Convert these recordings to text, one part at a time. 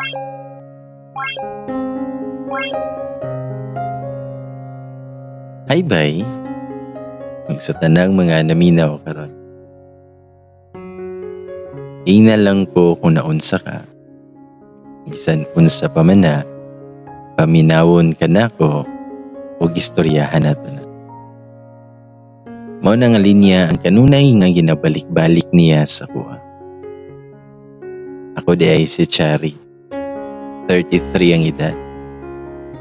Hi bay, ug sa tanang mga naminaw karon. Ingna lang ko kung naunsa ka. Bisan unsa pa man na, paminawon ka nako ug istoryahan nato na. Mao na nga linya ang kanunay nga ginabalik-balik niya sa kuha. Ako di ay si Chari. 33 ang edad.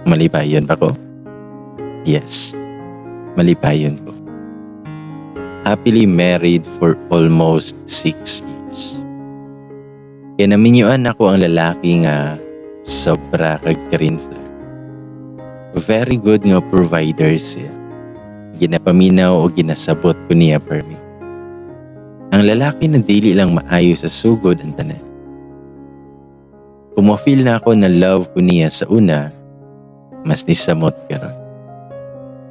Malibayon ba ko? Yes, malibayon ko. Happily married for almost 6 years. Kaya naminyuan ako ang lalaki nga sobra kag green flag. Very good nga provider siya. Ginapaminaw o ginasabot ko niya permi. Ang lalaki na dili lang maayo sa sugod ang tanan. Kung ma-feel na ako na love ko niya sa una, mas nisamot karon.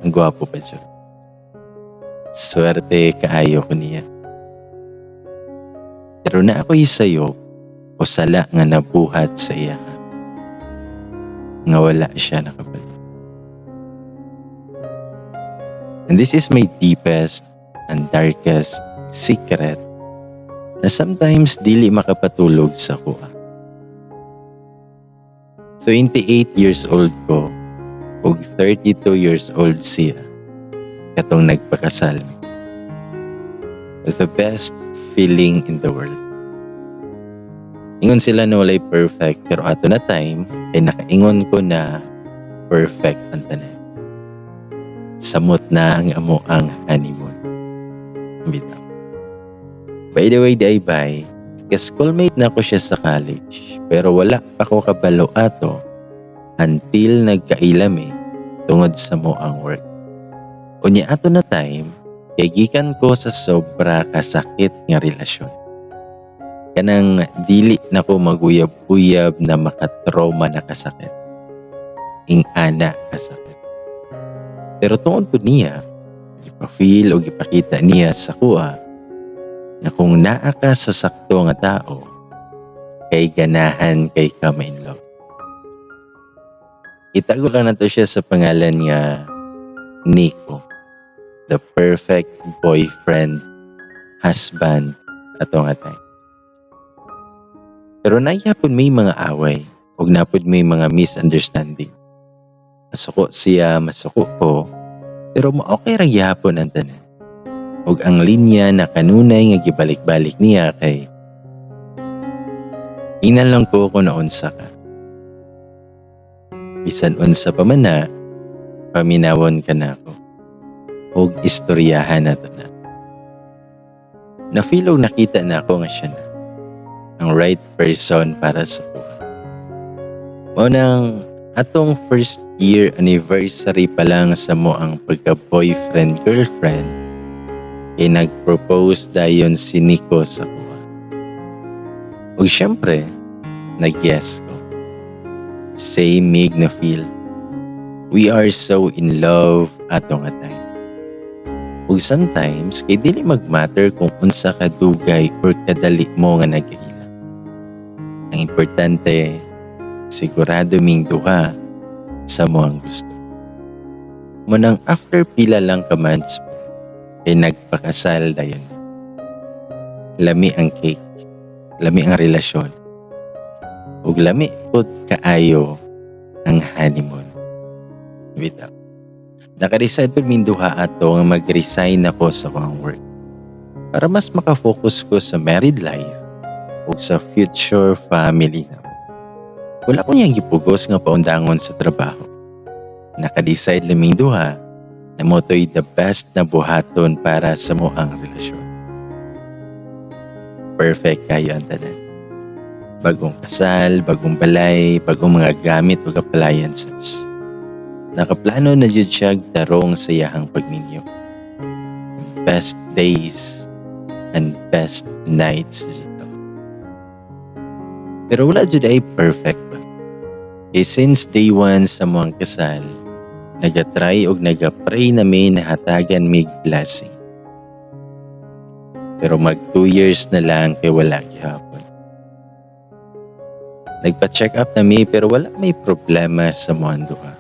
Ang gwapo pa siya. Swerte kaayo ko niya. Pero na ako'y sayo o sala nga nabuhat sa iya. Nga wala siya nakapalit. And this is my deepest and darkest secret na sometimes dili makapatulog sa kuha. 28 years old ko ug 32 years old siya katong nagpakasal. The best feeling in the world. Ingon sila na walay perfect pero ato na time ay nakaingon ko na perfect ang tanan. Samot na ang amo ang honeymoon. Bitaw. By the way, day bye, ka-schoolmate na ako siya sa college pero wala pa ko kabalo ato until nagkailami tungod sa mo ang work. Unya ato na time, kay gikan ko sa sobra kasakit nga relasyon. Kanang dili na ko maguyab-uyab na makatrauma na kasakit. Ing ana kasakit. Pero tungod ko niya, ipa-feel o ipakita niya sa kuha na kung naa ka sa sakto nga tao, kay ganahan kay ka in love. Itago lang nato siya sa pangalan nga Nico. The perfect boyfriend, husband, ato nga time. Pero naiyapon may mga away ug napod may mga misunderstanding. Masuko siya, masuko ko, pero okay ra gyapon ang tanan. Ug ang linya na kanunay nga gibalik-balik niya kay Ina lang ko kung naunsa ka. Bisan unsa pa man na, paminawon ka na ako. Ug istoryahan na to na. Na-feel og nakita na ako nga siya na. Ang right person para sa kuha. Mao nang atong first year anniversary pa lang sa mo ang pagka-boyfriend kay nag-propose dayon si Nico sa kuha. Ug syempre, nag-yes ko. Same mig na feel. We are so in love ato nga time. Ug sometimes, kay dili mag-matter kung unsa ka dugay or kadali mo nga nagkaila. Ang importante, sigurado ming duha sa mo ang gusto. Munang after pila lang ka months, ay nagpakasal dayon. Lami ang cake, lami ang relasyon, ug lami pud kaayo ang honeymoon. Bitaw. Naka-decide po min duha ato nga mag-resign ako sa akong work para mas makafocus ko sa married life ug sa future family na. Wala ko niyang gipugos nga paundangon sa trabaho. Naka-decide laming duha na mo to'y the best na buhaton para sa mo ang relasyon. Perfect kayo ang tanan. Bagong kasal, bagong balay, bagong mga gamit ug appliances. Nakaplano na jud siya tarong sa iyahang pagminyo. Best days and best nights ito. Pero wala jud ay perfect ba? Kay since day one sa mga kasal, nagatry og nagapray na may nahatagan mig blessing. Pero mag 2 years na lang kay wala gihapon. Nagpa-check up na mi pero wala may problema sa mga duha.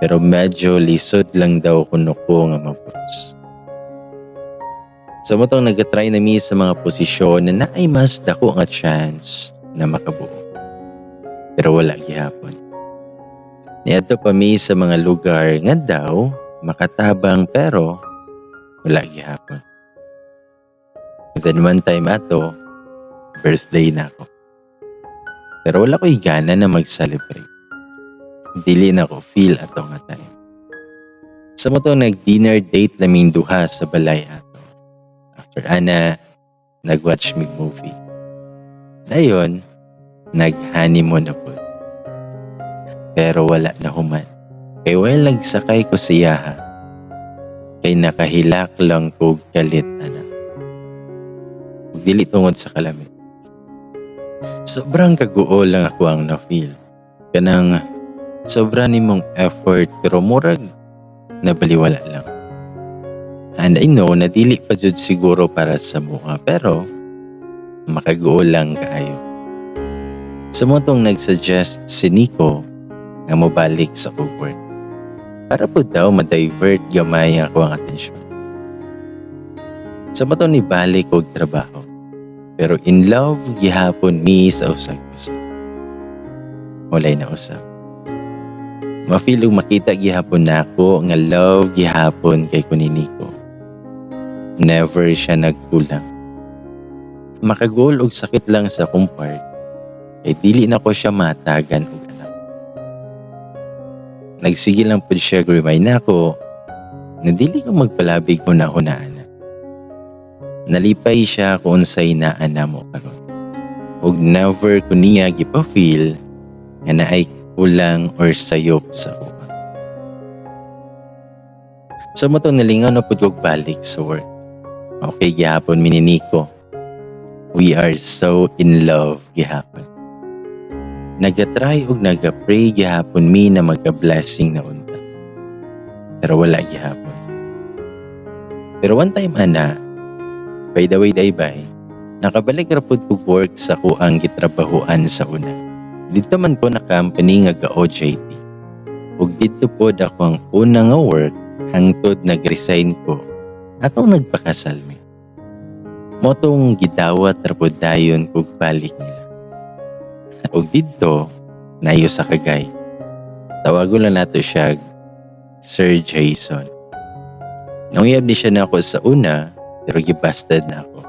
Pero medyo lisod lang daw kuno ko nga mapuros. So mo tong nag-try na mi sa mga posisyon na naay mas dako nga chance na makabuo. Pero wala gihapon. Niadto pa mi sa mga lugar nga daw makatabang pero wala gihapon. Then one time ato, birthday na ako. Pero wala ko'y gana na mag-celebrate. Dili na ko feel ato nga time. Sa mo to nag-dinner date naming duha sa balay ato. After ana, nag-watch mig movie. Dayon, nag-honeymoon na po. Pero wala na human. Kay well nagsakay ko siya ha. Kay nakahilak lang ko galit ana. Dili tungod sa kalamit. Sobrang kaguo lang ako ang na-feel. Kanang sobra nimong effort pero murag nabaliwala lang. And I know na dili pa jud siguro para sa mua pero makaguo lang kaayo. Sa mo tong nagsuggest si Nico nga mobalik sa work. Para po daw ma-divert gamay ang atensyon. Sa mo tong nibalik og trabaho. Pero in love gihapon mi sa usag-usag. Walay na usap. Ma-feel ug makita gihapon nako nga love gihapon kay kuniniko. Never siya nagkulang. Makagol og sakit lang sa akong part kay dili na ko siya matagan og. Nagsigil lang pud siya remind nako na dili ko magpalabig una-unaan. Nalipay siya kung unsay na mo karon. Ug never ko niya gipa-feel nga naay kulang or sayop sa kuha. Sa mo to nalingaw na pud kog balik sa work. Okay gihapon mininiko. We are so in love gihapon. Nagatry ug naga-pray gihapon mi na magka-blessing na unta. Pero wala gihapon. Pero one time ana, by the way day bay, nakabalik ra pud kog work sa kuang gitrabahuan sa una. Dito man ko na company nga ga-OJT. Ug dito pod ako ang una nga work hangtod nag-resign ko atong nagpakasal mi. Motong gidawat ra pod dayon kog balik nila. Ug dito nayo sa kagay. Tawagon lang nato siya Sir Jason. Nanguyab ni siya na ako sa una pero gibasted na ako.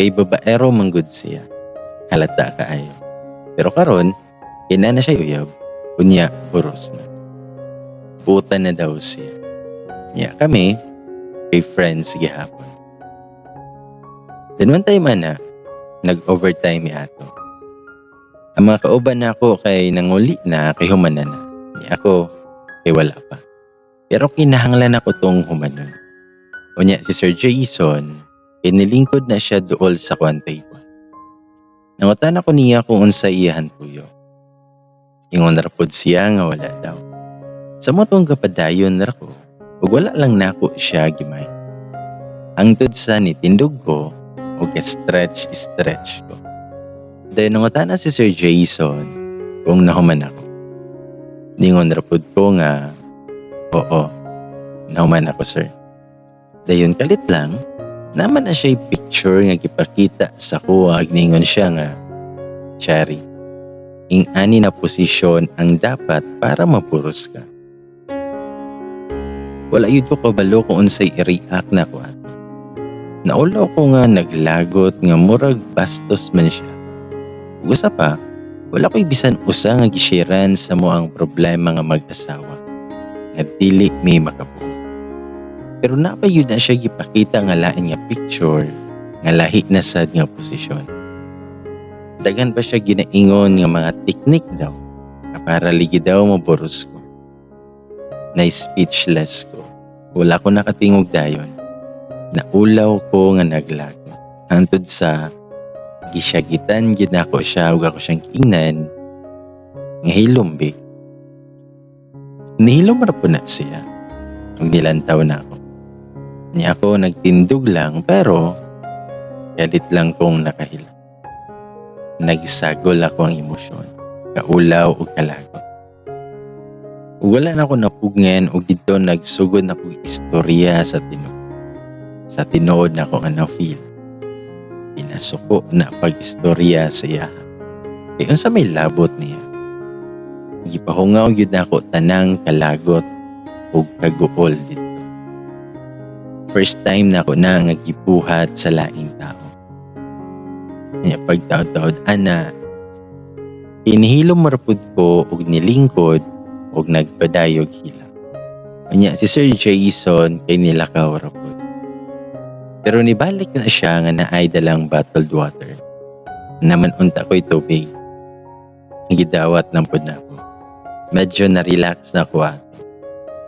Kay babaero manggod siya. Halata kaayo. Pero karon, ina na siya uyab. Kunya, puros na. Puta na daw siya. Niya kami, kay friends gihapon. Then one time ana, nag-overtime ato. Ang mga kauban na ako kay nanguli na kay humanan na. Niya ako, kay wala pa. Pero kinahanglan ako tong humanon. Unya si Sir Jason, inilingkod na siya dool sa kwantay ko. Nangutan ako niya kung unsa iyahan puyo. Ingon ra pod siya nga wala daw. Sa motong kapadayon ra ko, ug wala lang nako siya gimay. Hangtod sa nitindog ko, ug stretch stretch ko. Dahil nangutan na si Sir Jason kung nahuman ako. Ningon ra pod ko nga, oo, nahuman ako sir. Dayon kalit lang, naman na siya picture nga gipakita sa kuwag ningon siya nga, Chari, ing ani na posisyon ang dapat para mapuros ka. Wala yun ko kabalo kung unsay i-react na ko ato. Naulaw ko nga naglagot nga murag bastos man siya. Usa pa, wala ko'y bisan usa nga gishiran sa mo ang problema nga mag-asawa. Nga dili may makabuo. Pero napayud na siya gipakita nga lain nga picture nga lahi na sad nga posisyon. Dagan pa siya ginaingon nga mga teknik daw para ligi daw maboros ko. Na speechless ko. Wala ko nakatingog dayon. Naulaw ko nga naglagot. Hantod sa gisyagitan gyud ako siya ug ako siyang ingnan nga hilumbig. Nihilom ra po na siya. Ug nilantaw na ako. Niya ako nagtindog lang pero galit lang kong nakahila. nagsagol ako ang emosyon, kaulaw o kalagot. Ug wala na ako napugnan og dito nagsugod na kong istorya sa tinuod. Sa tinuod na ko nga feel. Pinasuko na pag-istorya sa iya. Kay unsa may labot niya. Gipahungaw gyud nako tanang kalagot ug kaguol dito. First time na ako na nga sa laing tao. Kaya pagtaod-taod ana Inihilom marapod ko og nilingkod og nagpadayog hila. Kanya si Sir Jason kay nilakaw rapod. Pero nibalik na siya nga naay dalang bottled water. Naman unta ko'y tubig. Gidawat ng pod na ako. Medyo na-relax na ako ato.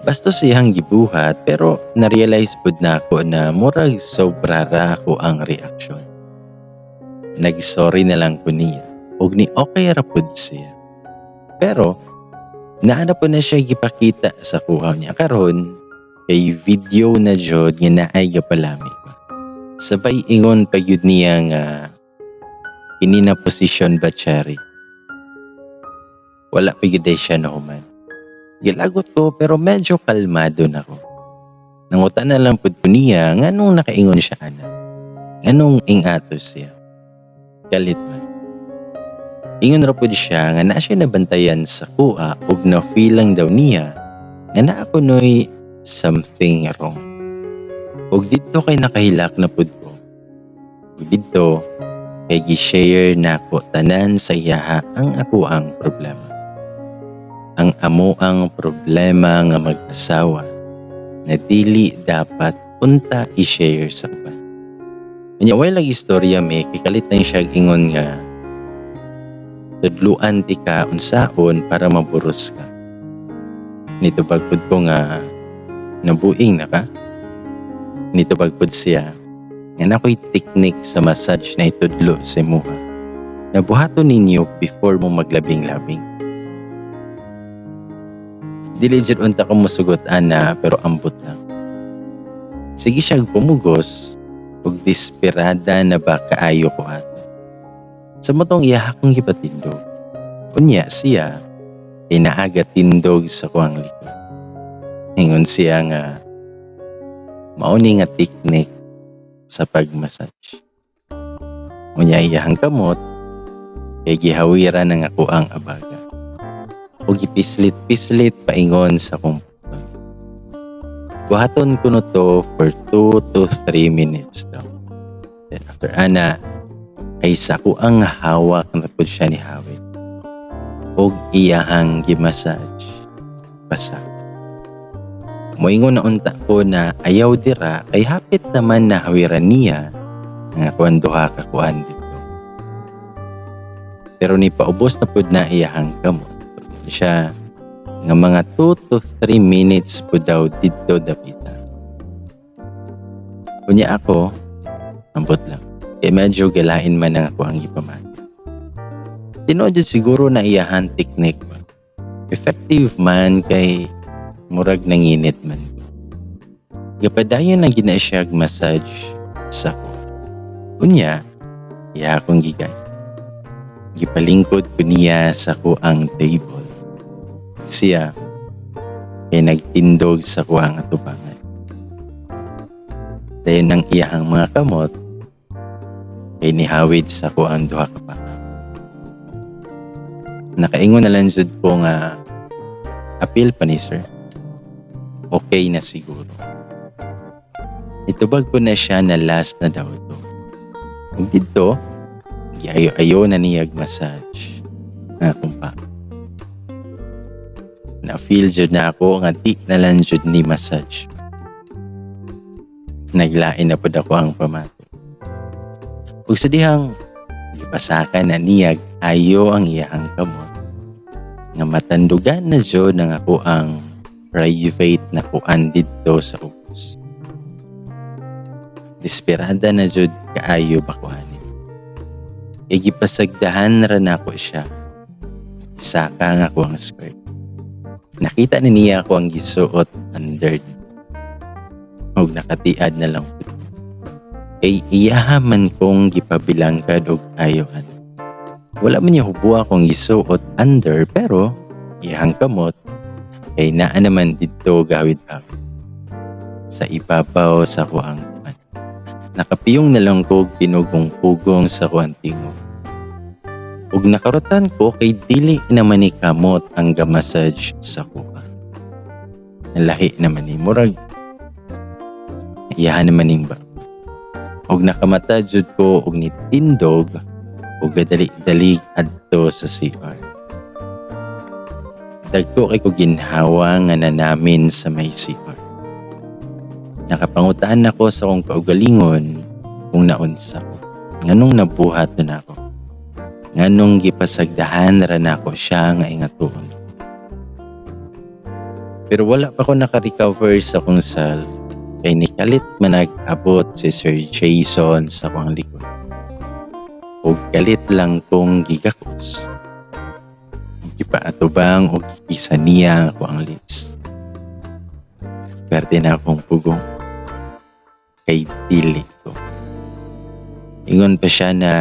Basto siyang gibuhat pero na-realize pod na ako na murag sobra ra ako ang reaksyon. Nag-sorry na lang ko niya ug ni okay ra pod siya. Pero naana po na siya gipakita sa kuha niya karon kay video na jud nga naay gapalami ko. Sabay ingon pa yun niya nga kini na posisyon ba cherry. Wala pa yun siya na human. Gilagot ko pero medyo kalmado na ko. Nangutan na lang po ko niya nga nung nakaingon siya ana. Anong ingatos siya. Galit man. Ingon ra pud siya nga na siya nabantayan sa kuha ug na feel lang daw niya nga naa ko noy something wrong. Ug dito kay nakahilak na pud ko. Ug dito kay gi-share na ko tanan sa iyaha ang ako ang problema. Ang amo ang problema nga mag-asawa na dili dapat unta i-share sa uban. Kanya way lang istorya may kikalit na siya ingon nga tudluan ti ka unsaon para maburos ka. Nito bagpud ko nga nabuing na ka. Nito bagpud siya nga nakoy technique sa massage na itudlo sa muha. Nabuhato ninyo before mo maglabing-labing. Dili jud unta ko musugot ana pero ambot lang. Sige siya pumugos ug desperada na ba kaayo ko ato. Sa matong iya akong gipatindog. Unya siya kay naaga tindog sa kuang likod. Ingon siya nga mauni nga technique sa pagmassage. Unya iyahang kamot kay gihawiran ng ako ang abaga. O gipislit-pislit paingon sa kumputol. Buhaton ko no to for 2 to 3 minutes daw. Then after ana, ay sa ko ang hawak na po siya ni Hawit. Og iyahang gimassage. Basa. Moingon na unta ko na ayaw dira kay hapit naman na hawiran niya nga kuan duha ka dito. Pero ni paubos na pud na iyahang kamot. Siya nga mga 2 to 3 minutes po daw dito dapita. Kunya ako, ambot lang. Kaya medyo galain man ang ako ang ipamati. Tinood siguro na iyahan technique. Effective man kay murag nanginit man. Gapadayon ang ginasyag massage sa ko. Kunya, iya akong gigay. Gipalingkod ko niya sa ko ang table. Siya, kay nagtindog sa ko ang atubangan. Dayon ang iyahang mga kamot, kay nihawid sa ko ang duha ka pa. Nakaingon na lang jud ko nga appeal pa ni sir. Okay na siguro. Itubag ko na siya na last na daw to. Kung dito, giayo-ayo na niyag massage na akong pa. Na-feel jud na ako nga di na lang jud ni massage. Naglain na pod ako ang pamato. Ug sa dihang gipasakan na niyag ayo ang iyahang kamot. Nga matandugan na jud ng ako ang private na kuan dito sa ubos. Desperada na jud kaayo bakuhanin. Kay gipasagdahan ra na ako siya. Isaka nga ako ang skirt. Nakita ni niya ako ang gisuot under og nakatiad na lang pud kay iyahaman kong gipabilangkad og ayohan. Wala man niya hubuha kong isuot under pero iyang kamot kay naa naman dito gawid ako. Sa ibabaw sa kuang kuan. Nakapiyong na lang ko pinugong-pugong sa kuang tingog. Ug nakarutan ko kay dili naman ni kamot ang ga-massage sa kuha. Lahi naman ni murag iyahan naman ning ba. Og nakamata jud ko og nitindog ug gadali-dalig adto sa CR. Dagko kay ko ginhawa nga na namin sa may CR. Nakapangutaan ako sa kong kaugalingon kung naunsa ko. Nganong nabuhat na ako. Nganong gipasagdahan ra na ako siya nga ingatuon. Pero wala pa ko naka-recover sa kong sal kay nikalit man nag-abot si Sir Jason sa kong likod. O galit lang kong gigakos. Gipaatubang o gigisa niya ako ang lips. Pwerte na akong pugong kay dili ko. Ingon pa siya na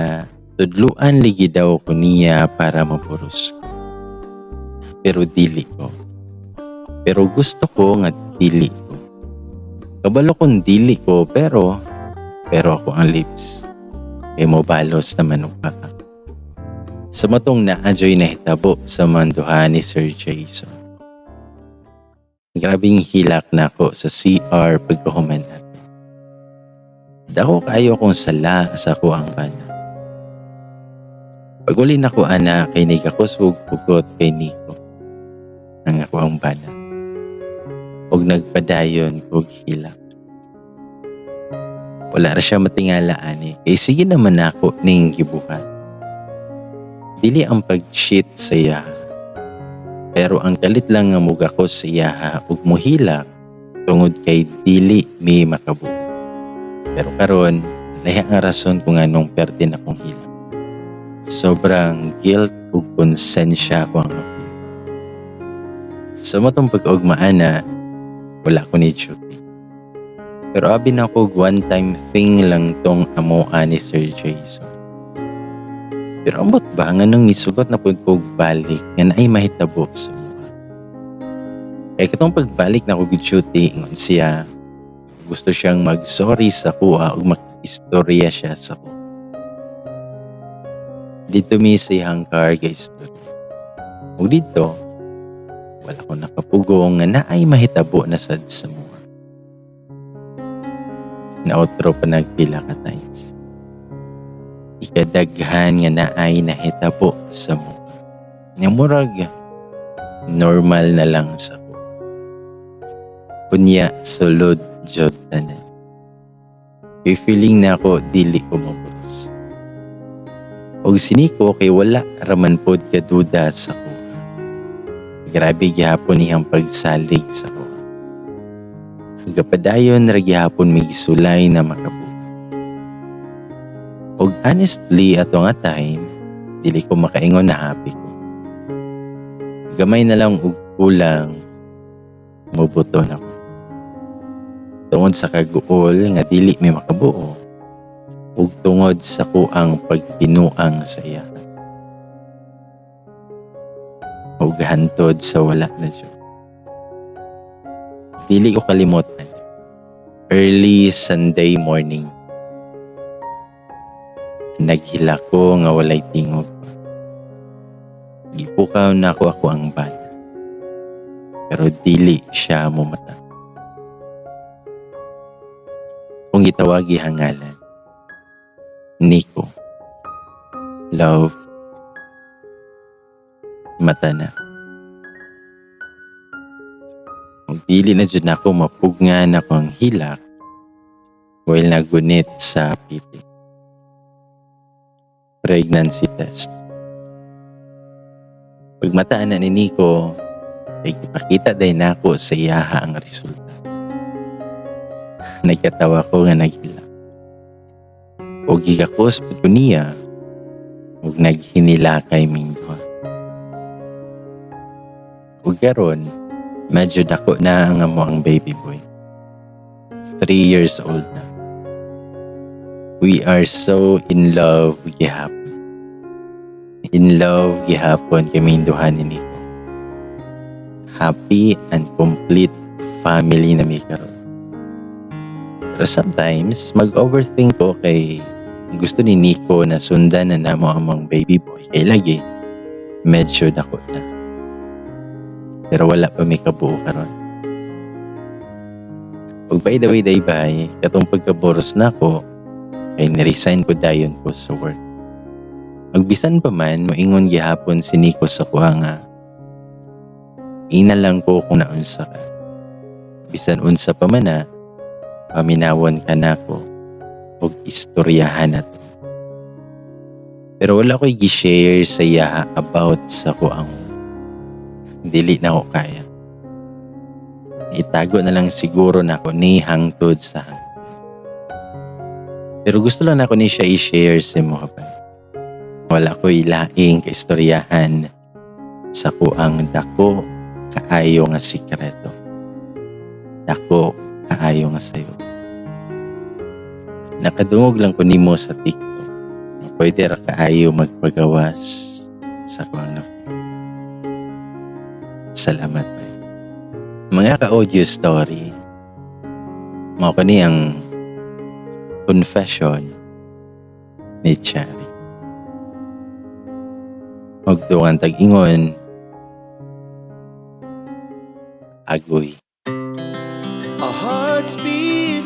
tudluan ligi daw ko niya para mapuros ko. Pero dili ko. Pero gusto ko nga dili ko. Kabalo kong dili ko pero pero ako ang lips. Kay mo balos naman og. Sa matong na ajoy na hitabo sa manduha ni Sir Jason. Grabing hilak na ako sa CR pagkahuman natin. Dako kayo kong sala sa ako ang bana. Paguli na ko ana kay nigakusog pugot kay Nico. Ang ako ang bana. Og nagpadayon kog hilak. Wala ra siya matingala ani kay sige naman ako ning gibuhat. Dili ang pag-cheat sa iya. Pero ang kalit lang nga mugakos sa iya ug muhilak tungod kay dili mi makabuo. Pero karon lahi ang rason kung anong perde na kong hilak. Sobrang guilt ug konsensya ko ang napili. Sa matong pag-ugmaan na wala ko ni duty. Pero abi na ko one time thing lang tong amoa ni Sir Jason. Pero ambot ba nga nung nisugot na pud kog balik nga naay mahitabo sa mga. Kaya katong pagbalik na ko duty ngon siya gusto siyang mag-sorry sa kuha ug makistorya siya sa kuha. Dito mi sa iyang car guys. Ug dito, wala ko nakapugong nga naay mahitabo na sad sa mga. Na-outro pa nagpila ka times. Ikadaghan nga naay nahitabo sa mga. Nga murag normal na lang sa ko. Kunya sulod jud tanan. Kay feeling na ako dili ko mapulos. Og siniko kay wala raman pod kaduda sa ko. Grabe gyapon niyang pagsalig sa ko. Gapadayon ra gyapon may gisulay na makabuo. Og honestly ato nga time, dili ko makaingon na happy ko. Gamay na lang og kulang mubuton ako. Tungod sa kaguol nga dili may makabuo ug tungod sa kuang pagpinuang sa iya. Ug hantod sa wala na Diyo. Dili ko kalimutan. Early Sunday morning. Naghila ko nga walay tingog. Gipukaw na ako ako ang bana. Pero dili siya mumata. Kung gitawagi hangalan, Nico, love, mata na. Kung dili na dyan ako mapugngan ako ang hilak while nagunit sa piti. Pregnancy test. Pagmataan na ni Nico, ay ipakita din nako sa iyaha ang resulta. Nagkatawa ko nga naghila. O gigakos po niya, ug naghinila kay Mingduha. Ug karon, medyo dako na ang amo ang baby boy. Three years old na. We are so in love gihapon. In love gihapon kami duha ni. Happy and complete family na mi karon. Pero sometimes mag-overthink ko kay gusto ni Nico na sundan na namo among baby boy kay lagi medyo dako na. Pero wala pa may kabuo karon. Pag by the way day bay, katong pagkaboros na ko, kay niresign ko dayon ko sa work. Magbisan pa man, moingon gihapon si Nico sa kuha nga. Ina lang ko kung naunsa ka. Bisan unsa pa man na, paminawon ka na ko og istoryahan na to. Pero wala ko'y gi-share sa iya about sa kuang dili na ko kaya. Itago na lang siguro na ako ni hangtod sa hangtod. Pero gusto lang ako ni siya i-share sa mga pa. Wala ko ilaing kaistoryahan sa kuang dako kaayo nga sikreto. Dako kaayo nga sayo. Nakadungog lang ko nimo sa TikTok. Pwede ra kaayo magpagawas sa kuang na. Salamat. Mga ka-audio story, mga ko ang confession ni Cherry. Magdukan tag-ingon, agoy. Our hearts beat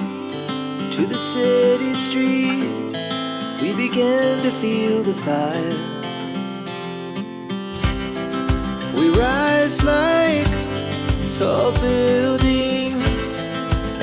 to the city streets. We began to feel the fire. We rise like tall buildings